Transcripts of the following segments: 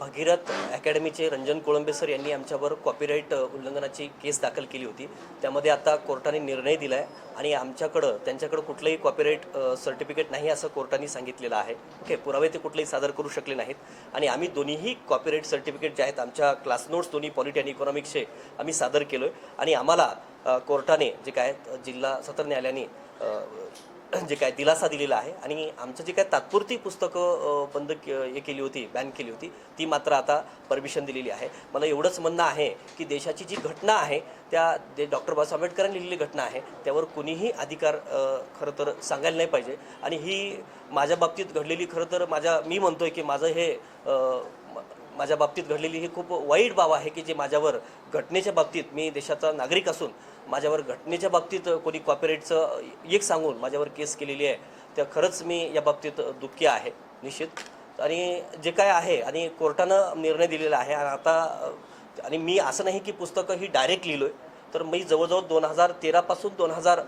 भगीरथ अकॅडमीचे रंजन कोळंबे सर यांनी आमच्यावर कॉपीराईट उल्लंघनाची केस दाखल केली होती. त्यामध्ये आता कोर्टाने निर्णय दिला आहे आणि आमच्याकडं त्यांच्याकडं कुठलंही कॉपीराईट सर्टिफिकेट नाही असं कोर्टाने सांगितलेलं आहे. ओके पुरावे ते कुठलेही सादर करू शकले नाहीत. आणि आम्ही दोन्हीही कॉपीराईट सर्टिफिकेट जे आहेत आमच्या क्लास नोट्स दोन्ही पॉलिटी आणि इकॉनॉमिक्सचे आम्ही सादर केलो आहे आणि आम्हाला कोर्टाने जे काय जिल्हा सत्र न्यायालयाने जे काय दिलासा दिलेला आहे आणि आमचं जे काय तात्पुरती पुस्तकं बंद के- हे केली होती बॅन केली होती ती मात्र आता परमिशन दिलेली आहे. मला एवढंच म्हणणं आहे की देशाची जी घटना आहे त्या जे डॉक्टर बाबासाहेब आंबेडकरांनी लिहिलेली घटना आहे त्यावर कुणीही अधिकार खरं तर सांगायला नाही पाहिजे. आणि ही माझ्या बाबतीत घडलेली खरं तर माझ्या मी म्हणतोय की माझं हे माझ्या बाबतीत घडलेली ही खूप वाईट बाब आहे की जे माझ्यावर घटनेच्या बाबतीत मी देशाचा नागरिक असून माझ्यावर घटनेच्या बाबतीत कोणी कॉपीराईटचं एक सांगून माझ्यावर केस केलेली आहे त्या खरंच मी या बाबतीत दुःखी आहे निश्चित. आणि जे काय आहे आणि कोर्टानं निर्णय दिलेला आहे आणि आता आणि मी असं नाही की पुस्तकं ही डायरेक्ट लिहिलो आहे तर मी जवळजवळ दोन हजार तेरापासून दोन हजार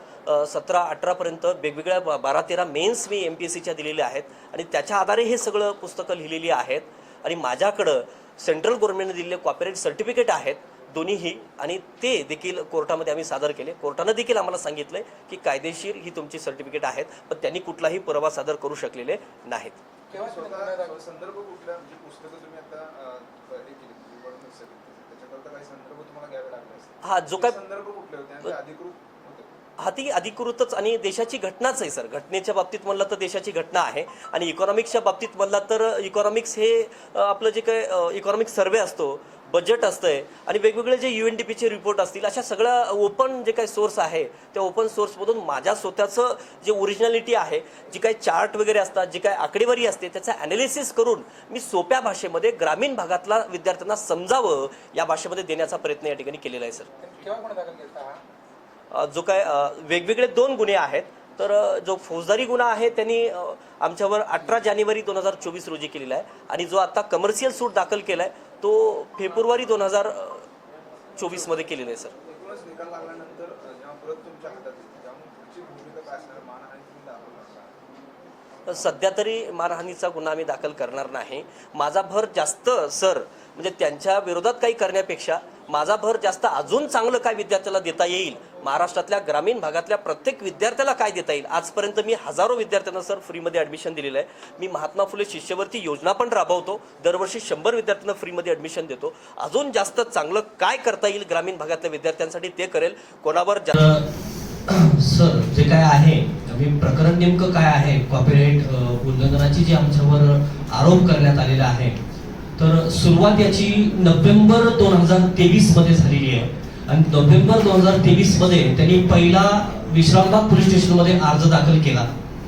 सतरा अठरापर्यंत वेगवेगळ्या बारा तेरा मेन्स मी एम पी एस सीच्या दिलेल्या आहेत आणि त्याच्या आधारे हे सगळं पुस्तकं लिहिलेली आहेत. आणि माझ्याकडं सेंट्रल गव्हर्नमेंटने दिलेले कॉपीराईट सर्टिफिकेट आहेत दोन्हीही. आणि ते देखील कोर्टामध्ये आम्ही सादर केले. कोर्टानं देखील आम्हाला सांगितलं की कायदेशीर ही तुमची सर्टिफिकेट आहेत पण त्यांनी कुठलाही पुरावा सादर करू शकलेले नाहीत. म्हणजे पुस्तकं तुम्ही आता अं, हे हा जो काय संदर्भ कुठले होते? आणि ते अधिकृत होते. हा ती अधिकृतच आणि देशाची घटनाच आहे सर. घटनेच्या बाबतीत म्हणलं तर देशाची घटना आहे. आणि इकॉनॉमिक्सच्या बाबतीत म्हणलं तर इकॉनॉमिक्स हे आपलं जे काय इकॉनॉमिक सर्वे असतो बजेट असतंय आणि वेगवेगळे जे यू एन डी पीचे रिपोर्ट असतील अशा सगळ्या ओपन जे काही सोर्स आहे त्या ओपन सोर्समधून माझ्या स्वतःचं जे ओरिजिनॅलिटी आहे जी काही चार्ट वगैरे असतात जी काही आकडेवारी असते त्याचं ॲनालिसिस करून मी सोप्या भाषेमध्ये ग्रामीण भागातला विद्यार्थ्यांना समजावं या भाषेमध्ये देण्याचा प्रयत्न या ठिकाणी केलेला आहे सर. जो काय वेगवेगळे दोन गुन्हे आहेत तर जो फौजदारी गुन्हा आहे त्यांनी आमच्यावर अठरा जानेवारी दोन हजार चोवीस रोजी केलेला आहे आणि जो आता कमर्शियल सूट दाखल केला आहे तो फेब्रुवारी दोन हजार चोवीसमध्ये केलेला आहे सर? सध्या तरी मारहाणीचा गुन्हा आम्ही दाखल करणार नाही. माझा भर जास्त सर म्हणजे त्यांच्या विरोधात काही करण्यापेक्षा माझा भर जास्त अजून चांगलं काय विद्यार्थ्याला देता येईल? महाराष्ट्रातल्या ग्रामीण भागातल्या प्रत्येक विद्यार्थ्याला काय देता येईल? आजपर्यंत मी हजारो विद्यार्थ्यांना सर फ्रीमध्ये ॲडमिशन दिलेलं आहे. मी महात्मा फुले शिष्यवृत्ती योजना पण राबवतो. दरवर्षी शंभर विद्यार्थ्यांना फ्रीमध्ये ॲडमिशन देतो. अजून जास्त चांगलं काय करता येईल ग्रामीण भागातल्या विद्यार्थ्यांसाठी ते करेल. कोणावर जा सर जे काय आहे प्रकरण नेमकं काय आहे? कॉपीराईट उल्लंघनाची जी आमच्यावर आरोप करण्यात आलेला आहे तर सुरुवात याची नोव्हेंबर दोन हजार तेवीसमध्ये झालेली आहे. आणि नोव्हेंबर दोन हजार तेवीसमध्ये त्यांनी पहिला विश्रामबाग पोलीस स्टेशनमध्ये अर्ज दाखल केला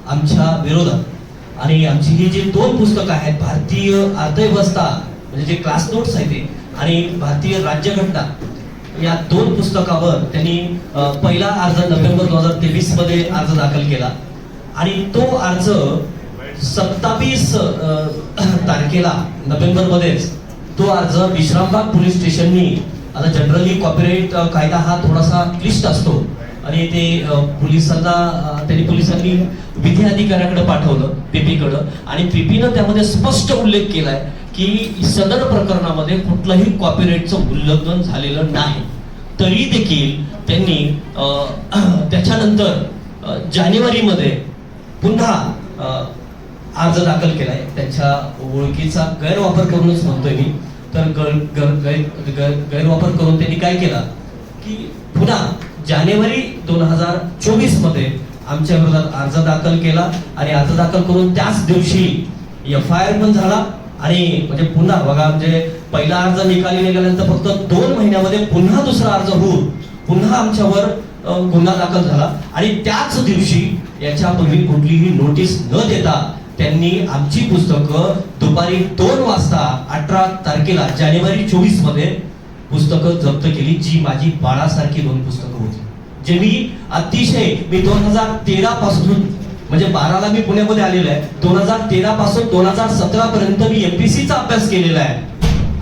आमच्या विरोधात. आणि आमची ही जी दोन पुस्तकं आहेत भारतीय अर्थव्यवस्था म्हणजे जे क्लास नोट्स आहेत ते आणि भारतीय राज्यघटना या दोन पुस्तकावर त्यांनी पहिला अर्ज नोव्हेंबर दोन हजार तेवीसमध्ये अर्ज दाखल केला. आणि तो अर्ज सत्तावीस तारखेला नोव्हेंबरमध्येच तो अर्ज विश्रामबाग पोलीस स्टेशननी आता जनरली कॉपीराईट कायदा हा थोडासा क्लिष्ट असतो. आणि ते पोलिसांना त्यांनी पोलिसांनी विधी अधिकाऱ्याकडे पाठवलं पीपीकडं. आणि पीपीनं त्यामध्ये स्पष्ट उल्लेख केलाय की सदर प्रकरणामध्ये कुठलंही कॉपीराईटचं उल्लंघन झालेलं नाही. तरी देखील त्यांनी त्याच्यानंतर जानेवारीमध्ये पुन्हा अर्ज दाखल केलाय. त्यांच्या ओळखीचा गैरवापर करूनच म्हणतोय मी. तर गैर- गैरवापर करून त्यांनी काय केला? की पुन्हा जानेवारी दोन हजार चोवीसमध्ये आमच्या विरोधात अर्ज दाखल केला आणि अर्ज दाखल करून त्याच दिवशी एफ आय आर पण झाला. आणि म्हणजे पुन्हा बघा म्हणजे पहिला अर्ज निकाली निघाल्यानंतर फक्त दोन महिन्यामध्ये पुन्हा दुसरा अर्ज होऊन पुन्हा आमच्यावर गुन्हा दाखल झाला. आणि त्याच दिवशी याच्यापूर्वी कुठलीही नोटीस न देता त्यांनी आमची पुस्तकं दुपारी दोन वाजता अठरा तारखेला जानेवारी चोवीसमध्ये पुस्तकं जप्त केली जी माझी बाळासारखी दोन पुस्तकं होती. जे मी अतिशय मी दोन हजार तेरा पासून म्हणजे बाराला मी पुण्यामध्ये आलेलो आहे. दोन हजार तेरा पासून दोन हजार सतरा पर्यंत मी एमपीसीचा अभ्यास केलेला आहे.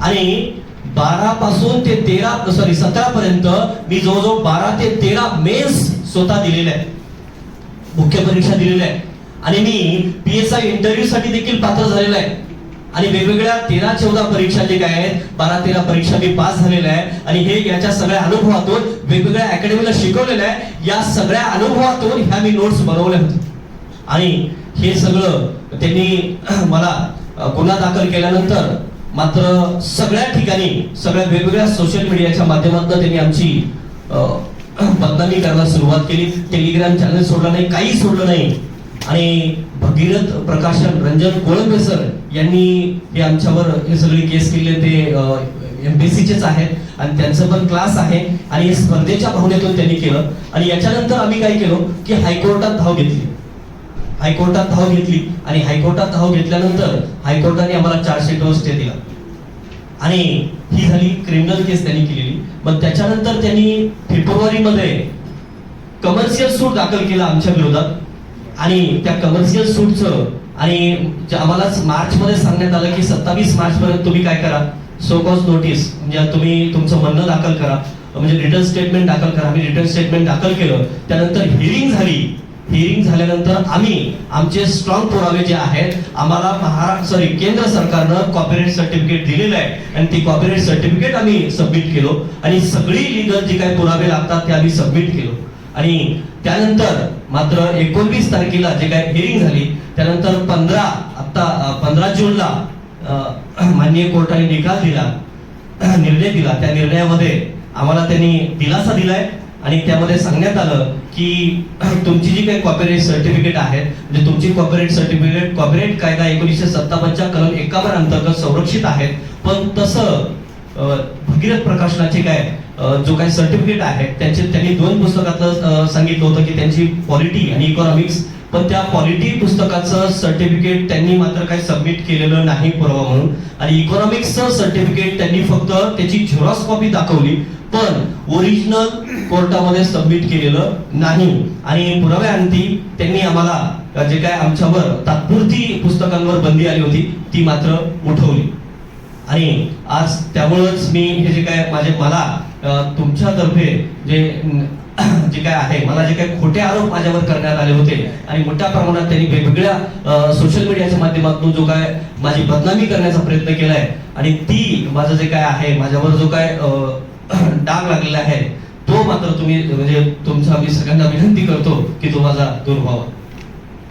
आणि बारा पासून ते तेरा सॉरी सतरा पर्यंत मी जवळजवळ बारा ते तेरा मेन्स स्वतः दिलेले आहे मुख्य परीक्षा दिलेल्या आहे आणि मी पी एस आय इंटरव्ह्यू साठी देखील पात्र झालेलो आहे. आणि वेगवेगळ्या तेरा चौदा परीक्षा जे काय आहेत बारा तेरा परीक्षा मी पास झालेल्या आहे. आणि हे याच्या सगळ्या अनुभवातून वेगवेगळ्या अकॅडमीला शिकवलेलं आहे. या सगळ्या अनुभवातून ह्या मी नोट्स बनवल्या होत्या आणि हे सगळं त्यांनी मला गुन्हा दाखल केल्यानंतर मात्र सगळ्या ठिकाणी सगळ्या वेगवेगळ्या सोशल मीडियाच्या माध्यमातून त्यांनी आमची बदनामी करायला सुरुवात केली. टेलिग्राम चॅनल सोडलं नाही काही सोडलं नाही. आणि भगीरथ प्रकाशन रंजन कोळंबे सर यांनी हे आमच्यावर हे सगळे केस केले ते एमबीसीचेच आहेत आणि त्यांचं पण क्लास आहे आणि स्पर्धेच्या भावनेतून त्यांनी केलं. आणि याच्यानंतर आम्ही काय केलो की हायकोर्टात धाव घेतली. हायकोर्टात धाव घेतली आणि हायकोर्टात धाव घेतल्यानंतर हायकोर्टाने आम्हाला चारशे डोस स्टे दिला. आणि ही झाली क्रिमिनल केस त्यांनी केलेली. मग त्याच्यानंतर त्यांनी फेब्रुवारीमध्ये कमर्शियल सूट दाखल केला आमच्या विरोधात. आणि त्या कमर्शियल सूटचं आणि आम्हाला मार्च मध्ये सांगण्यात आलं की सत्तावीस मार्च पर्यंत तुम्ही काय करा? सो कॉज नोटीस म्हणजे तुम्ही तुमचं म्हणणं दाखल करा. म्हणजे रिटर्न स्टेटमेंट दाखल करा. आम्ही रिटर्न स्टेटमेंट दाखल केलं. त्यानंतर हिअरिंग झाली. हिअरिंग झाल्यानंतर आम्ही आमचे स्ट्रॉंग पुरावे जे आहेत आम्हाला महाराष्ट्र सॉरी केंद्र सरकारनं कॉपीराईट सर्टिफिकेट दिलेलं आहे. आणि ती कॉपीराईट सर्टिफिकेट आम्ही सबमिट केलो. आणि सगळी लिगल जी काही पुरावे लागतात ते आम्ही सबमिट केलो. आणि त्यानंतर मात्र एकोणवीस तारखेला जे काही हिअरिंग झाली त्यानंतर पंधरा आत्ता पंधरा जूनला माननीय कोर्टाने निकाल दिला निर्णय दिला. त्या निर्णयामध्ये आम्हाला त्यांनी दिलासा दिलाय आणि त्यामध्ये सांगण्यात आलं की तुमची जी काही कॉपीराईट सर्टिफिकेट आहेत म्हणजे तुमची कॉपीराईट सर्टिफिकेट कॉपीराईट कायदा एकोणीसशे सत्तावन्नच्या कलम एकावन्न अंतर्गत संरक्षित आहेत पण तसं भगीरथ प्रकाशनाचे काय जो काही सर्टिफिकेट आहे त्यांचे त्यांनी दोन पुस्तकातलं सांगितलं होतं की त्यांची पॉलिटी आणि इकॉनॉमिक्स पण त्या पॉलिटी पुस्तकाचं सर्टिफिकेट त्यांनी मात्र काही सबमिट केलेलं नाही पुरावा म्हणून. आणि इकॉनॉमिक्सचं सर्टिफिकेट त्यांनी फक्त त्याची झेरॉक्स कॉपी दाखवली पण ओरिजिनल कोर्टामध्ये सबमिट केलेलं नाही. आणि पुराव्यांती त्यांनी आम्हाला जे काय आमच्यावर तात्पुरती पुस्तकांवर बंदी आली होती ती मात्र उठवली. आणि आज त्यामुळंच मी हे जे काय माझे मला तुमच्यातर्फे जे जे काय आहे मला जे काही खोटे आरोप माझ्यावर करण्यात आले होते आणि मोठ्या प्रमाणात त्यांनी वेगवेगळ्या सोशल मीडियाच्या माध्यमातून जो काय माझी बदनामी करण्याचा प्रयत्न केलाय आणि ती माझं जे काय आहे माझ्यावर जो काय डाग लागलेला आहे तो मात्र तुम्ही म्हणजे तुमचा मी सगळ्यांना विनंती करतो की तो माझा दूर व्हावा.